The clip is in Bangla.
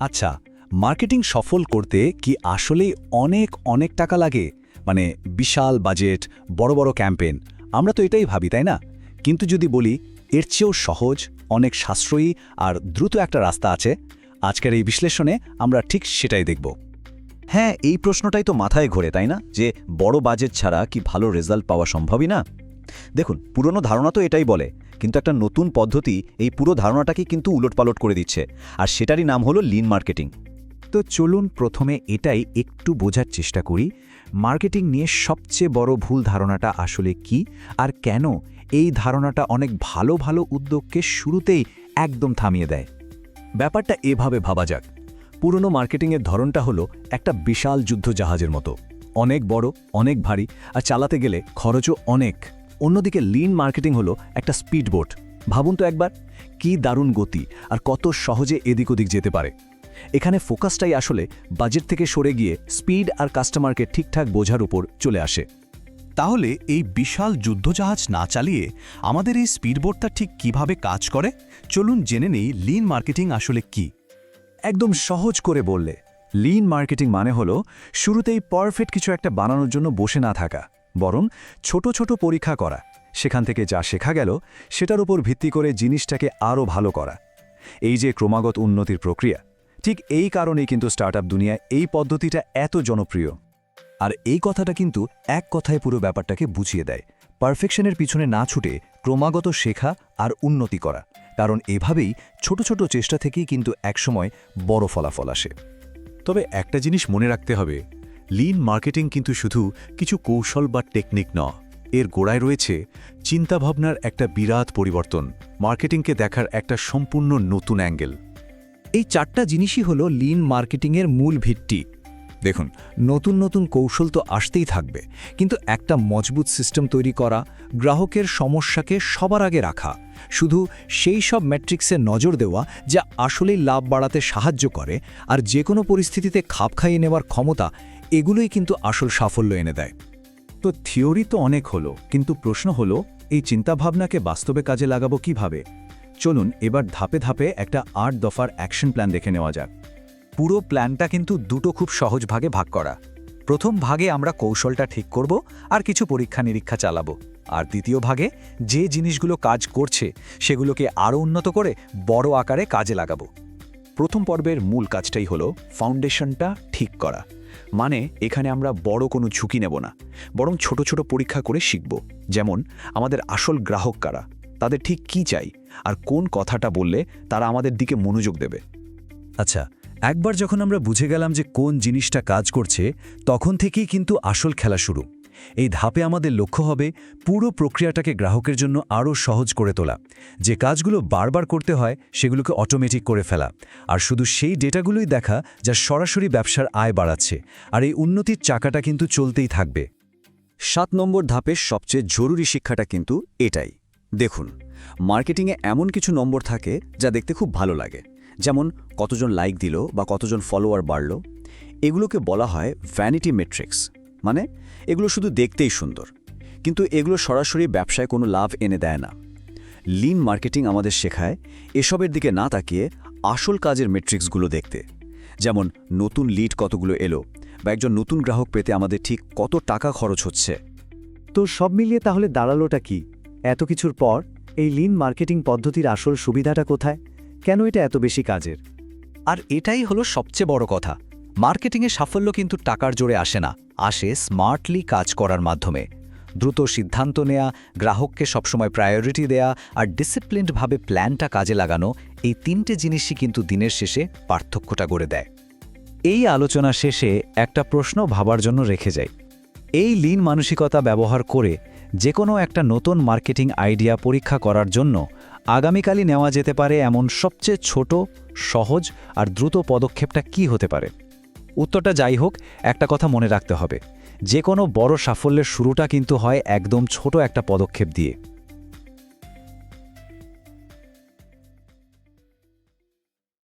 আচ্ছা মার্কেটিং সফল করতে কি আসলেই অনেক অনেক টাকা লাগে? মানে বিশাল বাজেট, বড় বড় ক্যাম্পেন আমরা তো এটাই ভাবি, তাই না? কিন্তু যদি বলি, এর চেয়েও সহজ, অনেক সাশ্রয়ী আর দ্রুত একটা রাস্তা আছে, আজকের এই বিশ্লেষণে আমরা ঠিক সেটাই দেখব। হ্যাঁ এই প্রশ্নটাই তো মাথায় ঘোরে, তাই না? যে বড় বাজেট ছাড়া কি ভালো রেজাল্ট পাওয়া সম্ভবই না? দেখুন, পুরনো ধারণা তো এটাই বলে, কিন্তু একটা নতুন পদ্ধতি এই পুরো ধারণাটাকে কিন্তু উলটপালট করে দিচ্ছে, আর সেটারই নাম হলো লিন মার্কেটিং তো চলুন প্রথমে এটাই একটু বোঝার চেষ্টা করি মার্কেটিং নিয়ে সবচেয়ে বড় ভুল ধারণাটা আসলে কি, আর কেন এই ধারণাটা অনেক ভালো ভালো উদ্যোগকে শুরুতেই একদম থামিয়ে দেয়? ব্যাপারটা এভাবে ভাবা যাক, পুরনো মার্কেটিংয়ের ধরনটা হলো একটা বিশাল যুদ্ধ জাহাজের মতো, অনেক বড়, অনেক ভারী, আর চালাতে গেলে খরচও অনেক। অন্যদিকে লিন মার্কেটিং হলো একটা স্পিডবোট ভাবুন তো একবার কি দারুণ গতি আর কত সহজে এদিক ওদিক যেতে পারে। এখানে ফোকাসটাই আসলে বাজেট থেকে সরে গিয়ে স্পিড আর কাস্টমারকে ঠিকঠাক বোঝার উপর চলে আসে। তাহলে এই বিশাল যুদ্ধজাহাজ না চালিয়ে আমাদের এই স্পিডবোটটা ঠিক কীভাবে কাজ করে? চলুন জেনে নেই লিন মার্কেটিং আসলে কি। একদম সহজ করে বললে লিন মার্কেটিং মানে হলো শুরুতেই পারফেক্ট কিছু একটা বানানোর জন্য বসে না থাকা। বরং ছোট ছোট পরীক্ষা করা, সেখান থেকে যা শেখা গেল, সেটার উপর ভিত্তি করে জিনিসটাকে আরও ভালো করা। এই যে ক্রমাগত উন্নতির প্রক্রিয়া, ঠিক এই কারণেই কিন্তু স্টার্টআপ দুনিয়ায় এই পদ্ধতিটা এত জনপ্রিয়। আর এই কথাটা কিন্তু এক কথায় পুরো ব্যাপারটাকে বুঝিয়ে দেয়। পারফেকশনের পিছনে না ছুটে ক্রমাগত শেখা আর উন্নতি করা, কারণ এভাবেই ছোট ছোট চেষ্টা থেকেই কিন্তু একসময় বড় ফলাফল আসে। তবে একটা জিনিস মনে রাখতে হবে লিন মার্কেটিং কিন্তু শুধু কিছু কৌশল বা টেকনিক ন এর গোড়ায় রয়েছে চিন্তাভাবনার একটা বিরাট পরিবর্তন মার্কেটিংকে দেখার একটা সম্পূর্ণ নতুন অ্যাঙ্গেল এই চারটা জিনিসই হল লিন মার্কেটিংয়ের মূল ভিত্তি। দেখুন, নতুন নতুন কৌশল তো আসতেই থাকবে, কিন্তু একটা মজবুত সিস্টেম তৈরি করা, গ্রাহকের সমস্যাকে সবার আগে রাখা, শুধু সেই সব ম্যাট্রিক্সে নজর দেওয়া যা আসলেই লাভ বাড়াতে সাহায্য করে, আর যে কোনো পরিস্থিতিতে খাপ খাইয়ে নেওয়ার ক্ষমতা, এগুলোই কিন্তু আসল সাফল্য এনে দেয়। তো থিওরি তো অনেক হলো, কিন্তু প্রশ্ন হলো, এই চিন্তাভাবনাকে বাস্তবে কাজে লাগাবো কীভাবে? চলুন, এবার ধাপে ধাপে একটা আট দফার অ্যাকশন প্ল্যান দেখে নেওয়া যাক। পুরো প্ল্যানটা কিন্তু দুটো খুব সহজ ভাগে ভাগ করা। প্রথম ভাগে আমরা কৌশলটা ঠিক করব আর কিছু পরীক্ষা নিরীক্ষা চালাবো। আর দ্বিতীয় ভাগে যে জিনিসগুলো কাজ করছে, সেগুলোকে আরও উন্নত করে বড় আকারে কাজে লাগাবো। প্রথম পর্বের মূল কাজটাই হলো ফাউন্ডেশনটা ঠিক করা। মানে এখানে আমরা বড় কোনো ঝুঁকি নেব না, বরং ছোট ছোট পরীক্ষা করে শিখব। যেমন, আমাদের আসল গ্রাহক কারা, তাদের ঠিক কি চাই, আর কোন কথাটা বললে তারা আমাদের দিকে মনোযোগ দেবে। আচ্ছা একবার যখন আমরা বুঝে গেলাম যে কোন জিনিসটা কাজ করছে, তখন থেকেই কিন্তু আসল খেলা শুরু। এই ধাপে আমাদের লক্ষ্য হবে পুরো প্রক্রিয়াটাকে গ্রাহকের জন্য আরও সহজ করে তোলা। যে কাজগুলো বারবার করতে হয়, সেগুলোকে অটোমেটিক করে ফেলা। আর শুধু সেই ডেটাগুলোই দেখা যা সরাসরি ব্যবসার আয় বাড়াচ্ছে। আর এই উন্নতির চাকাটা কিন্তু চলতেই থাকবে। সাত নম্বর ধাপের সবচেয়ে জরুরি শিক্ষাটা কিন্তু এটাই। দেখুন, মার্কেটিংয়ে এমন কিছু নম্বর থাকে যা দেখতে খুব ভালো লাগে। যেমন কতজন লাইক দিল বা কতজন ফলোয়ার বাড়ল, এগুলোকে বলা হয় ভ্যানিটি মেট্রিক্স মানে এগুলো শুধু দেখতেই সুন্দর, কিন্তু এগুলো সরাসরি ব্যবসায় কোনো লাভ এনে দেয় না। লিন মার্কেটিং আমাদের শেখায় এসবের দিকে না তাকিয়ে আসল কাজের মেট্রিক্সগুলো দেখতে, যেমন নতুন লিড কতগুলো এলো বা একজন নতুন গ্রাহক পেতে আমাদের ঠিক কত টাকা খরচ হচ্ছে। তো সব মিলিয়ে তাহলে দাঁড়ালোটা কি? এত কিছুর পর এই লিন মার্কেটিং পদ্ধতির আসল সুবিধাটা কোথায়? কেন এটা এত বেশি কাজের? আর এটাই হলো সবচেয়ে বড় কথা। মার্কেটিংয়ে সাফল্য কিন্তু টাকার জোরে আসে না, আসে স্মার্টলি কাজ করার মাধ্যমে। দ্রুত সিদ্ধান্ত নেয়া, গ্রাহককে সবসময় প্রায়োরিটি দেয়া আর ডিসিপ্লিনডভাবে প্ল্যানটা কাজে লাগানো, এই তিনটে জিনিসই কিন্তু দিনের শেষে পার্থক্যটা গড়ে দেয়। এই আলোচনা শেষে একটা প্রশ্ন ভাবার জন্য রেখে যাই। এই লিন মানসিকতা ব্যবহার করে যে কোনো একটা নতুন মার্কেটিং আইডিয়া পরীক্ষা করার জন্য আগামীকালই নেওয়া যেতে পারে এমন সবচেয়ে ছোট, সহজ আর দ্রুত পদক্ষেপটা কি হতে পারে? উত্তরটা যাই হোক, একটা কথা মনে রাখতে হবে। যে কোনো বড় সাফল্যের শুরুটা কিন্তু হয় একদম ছোট একটা পদক্ষেপ দিয়ে।